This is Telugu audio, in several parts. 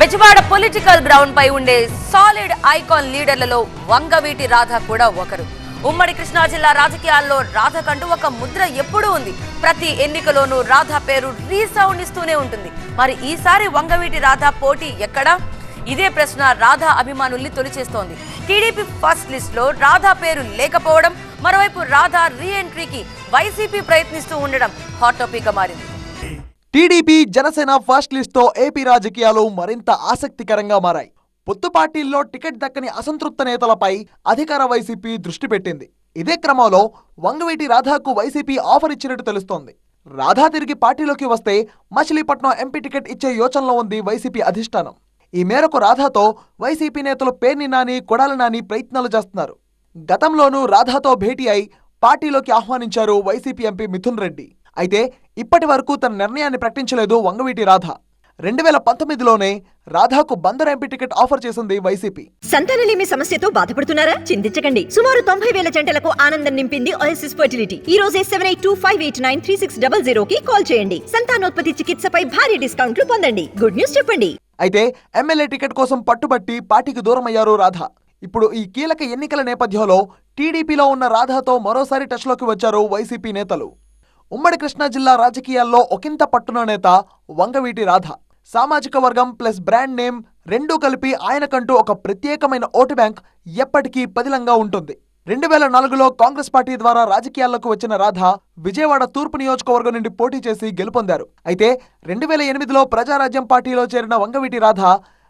బెజవాడ పొలిటికల్ గ్రౌండ్ పై ఉండే సాలిడ్ ఐకాన్ లీడర్లలో వంగవీటి రాధ కూడా ఒకరు. ఉమ్మడి కృష్ణా జిల్లా రాజకీయాల్లో రాధకంటూ ఒక ముద్ర ఎప్పుడూ ఉంది. ప్రతి ఎన్నికలోనూ రాధ పేరు రీసౌండ్ ఇస్తూనే ఉంటుంది. మరి ఈసారి వంగవీటి రాధ పోటీ ఎక్కడా? ఇదే ప్రశ్న రాధా అభిమానుల్ని తొలిచేస్తోంది. టీడీపీ ఫస్ట్ లిస్ట్లో రాధా పేరు లేకపోవడం మరోవైపు రాధా రీ ఎంట్రీకి వైసీపీ ప్రయత్నిస్తూ ఉండడం హాట్ టాపిక్గా మారింది. టీడీపీ జనసేన ఫస్ట్ లిస్ట్తో ఏపీ రాజకీయాలు మరింత ఆసక్తికరంగా మారాయి. పొత్తు పార్టీల్లో టికెట్ దక్కని అసంతృప్త నేతలపై అధికార వైసీపీ దృష్టి పెట్టింది. ఇదే క్రమంలో వంగవీటి రాధాకు వైసీపీ ఆఫర్ ఇచ్చినట్టు తెలుస్తోంది. రాధా తిరిగి పార్టీలోకి వస్తే మచిలీపట్నం ఎంపీ టికెట్ ఇచ్చే యోచనలో ఉంది వైసీపీ అధిష్టానం. ఈ మేరకు రాధాతో వైసీపీ నేతలు పేర్ని నాని కొడాలి నాని ప్రయత్నాలు చేస్తున్నారు. గతంలోనూ రాధాతో భేటీ అయి పార్టీలోకి ఆహ్వానించారు వైసీపీ ఎంపీ మిథున్ రెడ్డి. అయితే ఇప్పటి వరకు తన నిర్ణయాన్ని ప్రకటించలేదు వంగవీటి రాధ. రెండు వేల పంతొమ్మిదిలోనే రాధాకు బందర్ ఎంపీ టికెట్ ఆఫర్ చేసింది వైసీపీ. సంతానలేమి సమస్యతో బాధపడుతున్నారా? చింతించకండి. సుమారు తొంభై వేల జంటలకు ఆనందం నింపింది ఓఎస్ఎస్ ఫర్టిలిటీ ఈ రోజే seven eight two five eight nine three six double zero కి కాల్ చేయండి. సంతానోత్పత్తి చికిత్సపై భారీ డిస్కౌంట్లు పొందండి. గుడ్ న్యూస్ చెప్పండి. అయితే ఎమ్మెల్యే టికెట్ కోసం పట్టుబట్టి పార్టీకి దూరమయ్యారు రాధ. ఇప్పుడు ఈ కీలక ఎన్నికల నేపథ్యంలో టీడీపీలో ఉన్న రాధాతో మరోసారి టచ్లోకి వచ్చారు వైసీపీ నేతలు. ఉమ్మడి కృష్ణా జిల్లా రాజకీయాల్లో ఒకంత పట్టున నేత వంగవీటి రాధ. సామాజిక వర్గం ప్లస్ బ్రాండ్ నేమ్ రెండూ కలిపి ఆయనకంటూ ఒక ప్రత్యేకమైన ఓటు బ్యాంక్ ఎప్పటికీ పదిలంగా ఉంటుంది. రెండు వేల నాలుగులో కాంగ్రెస్ పార్టీ ద్వారా రాజకీయాల్లోకి వచ్చిన రాధ విజయవాడ తూర్పు నియోజకవర్గం నుండి పోటీ చేసి గెలుపొందారు. అయితే రెండు వేల ఎనిమిదిలో ప్రజారాజ్యం పార్టీలో చేరిన వంగవీటి రాధ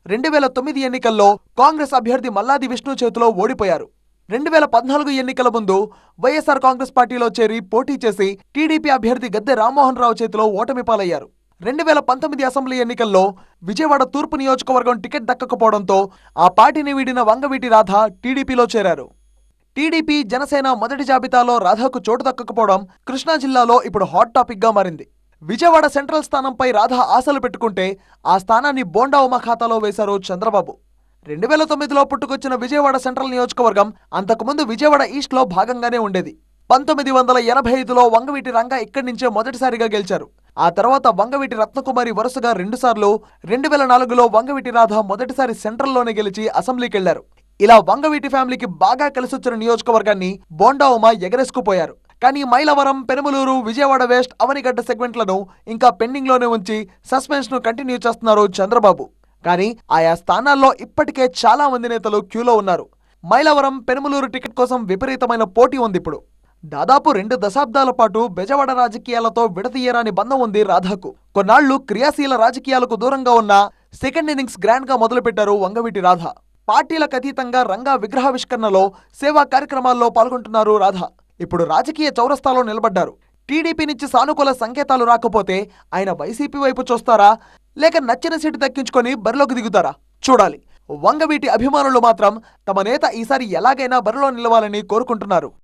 రెండు వేల తొమ్మిది ఎన్నికల్లో కాంగ్రెస్ అభ్యర్థి మల్లాది విష్ణు చేతిలో ఓడిపోయారు. రెండు వేల పద్నాలుగు ఎన్నికల ముందు వైఎస్ఆర్ కాంగ్రెస్ పార్టీలో చేరి పోటీ చేసి టీడీపీ అభ్యర్థి గద్దె రామ్మోహన్ రావు చేతిలో ఓటమి పాలయ్యారు. రెండు వేల పంతొమ్మిది అసెంబ్లీ ఎన్నికల్లో విజయవాడ తూర్పు నియోజకవర్గం టికెట్ దక్కకపోవడంతో ఆ పార్టీని వీడిన వంగవీటి రాధ టీడీపీలో చేరారు. టీడీపీ జనసేన మొదటి జాబితాలో రాధాకు చోటు దక్కకపోవడం కృష్ణా జిల్లాలో ఇప్పుడు హాట్ టాపిక్గా మారింది. విజయవాడ సెంట్రల్ స్థానంపై రాధా ఆశలు పెట్టుకుంటే ఆ స్థానాన్ని బోండా ఉమా ఖాతాలో వేశారు చంద్రబాబు. రెండు వేల తొమ్మిదిలో పుట్టుకొచ్చిన విజయవాడ సెంట్రల్ నియోజకవర్గం అంతకుముందు విజయవాడ ఈస్ట్లో భాగంగానే ఉండేది. పంతొమ్మిది వందల ఎనభై ఐదులో వంగవీటి రంగ ఇక్కడి నుంచే మొదటిసారిగా గెలిచారు. ఆ తర్వాత వంగవీటి రత్నకుమారి వరుసగా రెండుసార్లు రెండు వేల నాలుగులో వంగవీటి రాధ మొదటిసారి సెంట్రల్లోనే గెలిచి అసెంబ్లీకి వెళ్ళారు ఇలా వంగవీటి ఫ్యామిలీకి బాగా కలిసొచ్చిన నియోజకవర్గాన్ని బోండా ఉమా ఎగరేసుకుపోయారు. కానీ మైలవరం పెనుమలూరు విజయవాడ వెస్ట్ అవనిగడ్డ సెగ్మెంట్లను ఇంకా పెండింగ్లోనే ఉంచి సస్పెన్స్ను కంటిన్యూ చేస్తున్నారు చంద్రబాబు. కానీ ఆయా స్థానాల్లో ఇప్పటికే చాలా మంది నేతలు క్యూలో ఉన్నారు. మైలవరం పెనుమలూరు టికెట్ కోసం విపరీతమైన పోటీ ఉంది ఇప్పుడు. దాదాపు రెండు దశాబ్దాల పాటు బెజవాడ రాజకీయాలతో విడతీయరాని బంధం ఉంది రాధాకు. కొన్నాళ్ళు క్రియాశీల రాజకీయాలకు దూరంగా ఉన్న సెకండ్ ఇన్నింగ్స్ గ్రాండ్గా మొదలుపెట్టారు వంగవీటి రాధ. పార్టీలకు అతీతంగా రంగా విగ్రహావిష్కరణలో సేవా కార్యక్రమాల్లో పాల్గొంటున్నారు రాధ. ఇప్పుడు రాజకీయ చౌరస్తాలో నిలబడ్డారు. టీడీపీ నుంచి సానుకూల సంకేతాలు రాకపోతే ఆయన వైసీపీ వైపు చూస్తారా? లేక నచ్చిన సీటు దక్కించుకొని బరిలోకి దిగుతారా? చూడాలి. వంగవీటి అభిమానులు మాత్రం తమ నేత ఈసారి ఎలాగైనా బరిలో నిలవాలని కోరుకుంటున్నారు.